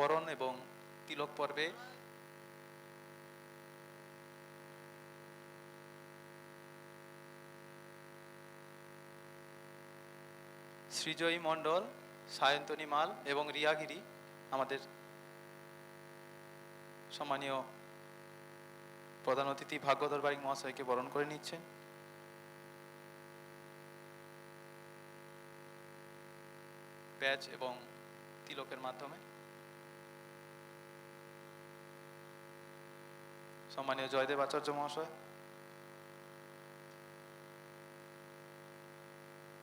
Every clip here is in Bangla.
বরণ এবং তিলক পর্বে সৃজয়ী মণ্ডল, সায়ন্তনী মাল এবং রিয়াগিরি আমাদের সম্মানীয় প্রধান অতিথি ভাগ্যধর বারিক মহাশয়কে বরণ করে নিচ্ছেন। ব্যাচ এবং তিলকের মাধ্যমে সম্মানীয় জয়দেব আচার্য মহাশয়,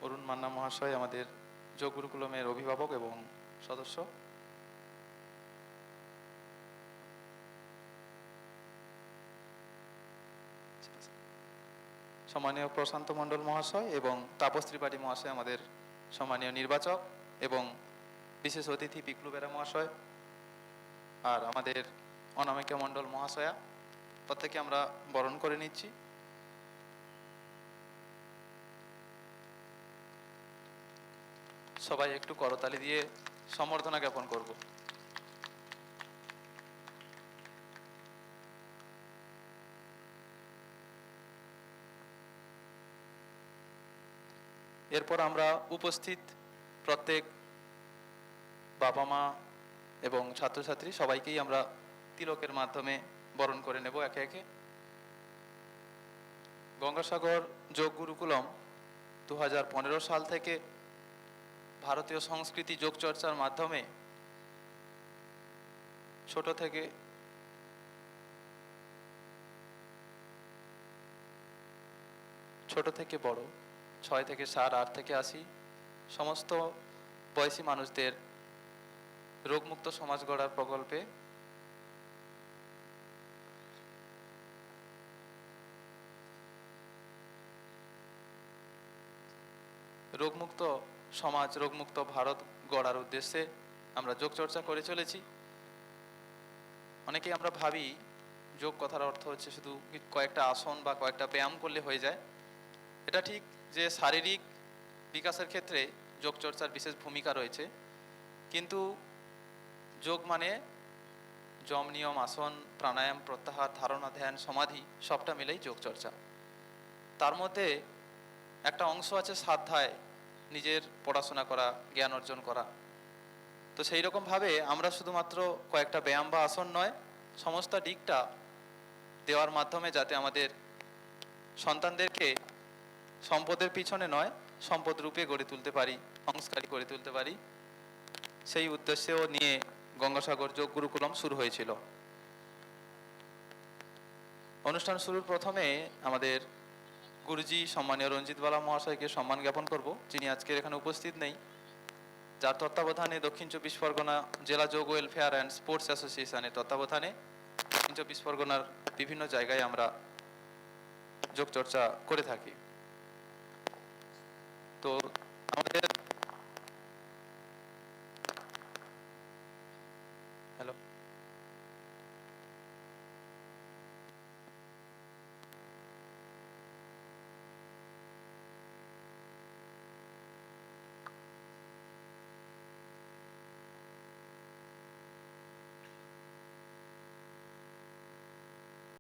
অরুণ মান্না মহাশয় আমাদের যোগ গুরুকুলমের অভিভাবক এবং সদস্য। সম্মানীয় প্রশান্ত মণ্ডল মহাশয় এবং তাপস ত্রিপাঠী মহাশয় আমাদের সম্মানীয় নির্বাচক এবং বিশেষ অতিথি পিকলু বেরা মহাশয়, আর আমাদের অনামিকা মণ্ডল মহাশয়া। প্রত্যেকে আমরা বরণ করে নিচ্ছি। সবাই একটু করতালি দিয়ে সম্বর্ধনা জ্ঞাপন করব। এরপর আমরা উপস্থিত প্রত্যেক বাবা মা এবং ছাত্রছাত্রী সবাইকেই আমরা তিলকের মাধ্যমে বরণ করে নেব একে একে। গঙ্গাসাগর যোগ গুরুকুলম দু সাল থেকে ভারতীয় সংস্কৃতি যোগ চর্চার মাধ্যমে ছোট থেকে ছোট থেকে বড়, ছয় থেকে সাত, আট থেকে আশি, সমস্ত বয়সী মানুষদের রোগমুক্ত সমাজ গড়ার প্রকল্পে রোগমুক্ত সমাজ, রোগমুক্ত ভারত গড়ার উদ্দেশ্যে আমরা যোগ চর্চা করে চলেছি। অনেকেই আমরা ভাবি যোগ কথার অর্থ হচ্ছে শুধু কয়েকটা আসন বা কয়েকটা ব্যায়াম করলে হয়ে যায়। এটা ঠিক যে শারীরিক বিকাশের ক্ষেত্রে যোগ চর্চার বিশেষ ভূমিকা রয়েছে। কিন্তু যোগ মানে যম নিয়ম, আসন, প্রাণায়াম, প্রত্যাহার, ধারণা, ধ্যান, সমাধি, সবটা মিলেই যোগ চর্চা। তার মধ্যে একটা অংশ আছে সাধ্যায়। নিজের পড়াশোনা করা, জ্ঞান অর্জন করা। তো সেই রকমভাবে আমরা শুধুমাত্র কয়েকটা ব্যায়াম বা আসন নয়, সমস্ত দিকটা দেওয়ার মাধ্যমে যাতে আমাদের সন্তানদেরকে সম্পদের পিছনে নয়, সম্পদ রূপে গড়ে তুলতে পারি, সংস্কারী করে তুলতে পারি। সেই উদ্দেশ্যেও নিয়ে গঙ্গাসাগর যোগ গুরুকুলম শুরু হয়েছিল। অনুষ্ঠান শুরুর প্রথমে আমাদের গুরুজি, সম্মানীয় রঞ্জিত বালা মহাশয়কে সম্মান জ্ঞাপন করব, যিনি আজকের এখানে উপস্থিত নেই। যার তত্ত্বাবধানে দক্ষিণ চব্বিশ পরগনা জেলা যোগ ওয়েলফেয়ার অ্যান্ড স্পোর্টস অ্যাসোসিয়েশনের তত্ত্বাবধানে দক্ষিণ চব্বিশ পরগনার বিভিন্ন জায়গায় আমরা যোগচর্চা করে থাকি। তো আমাদের হ্যালো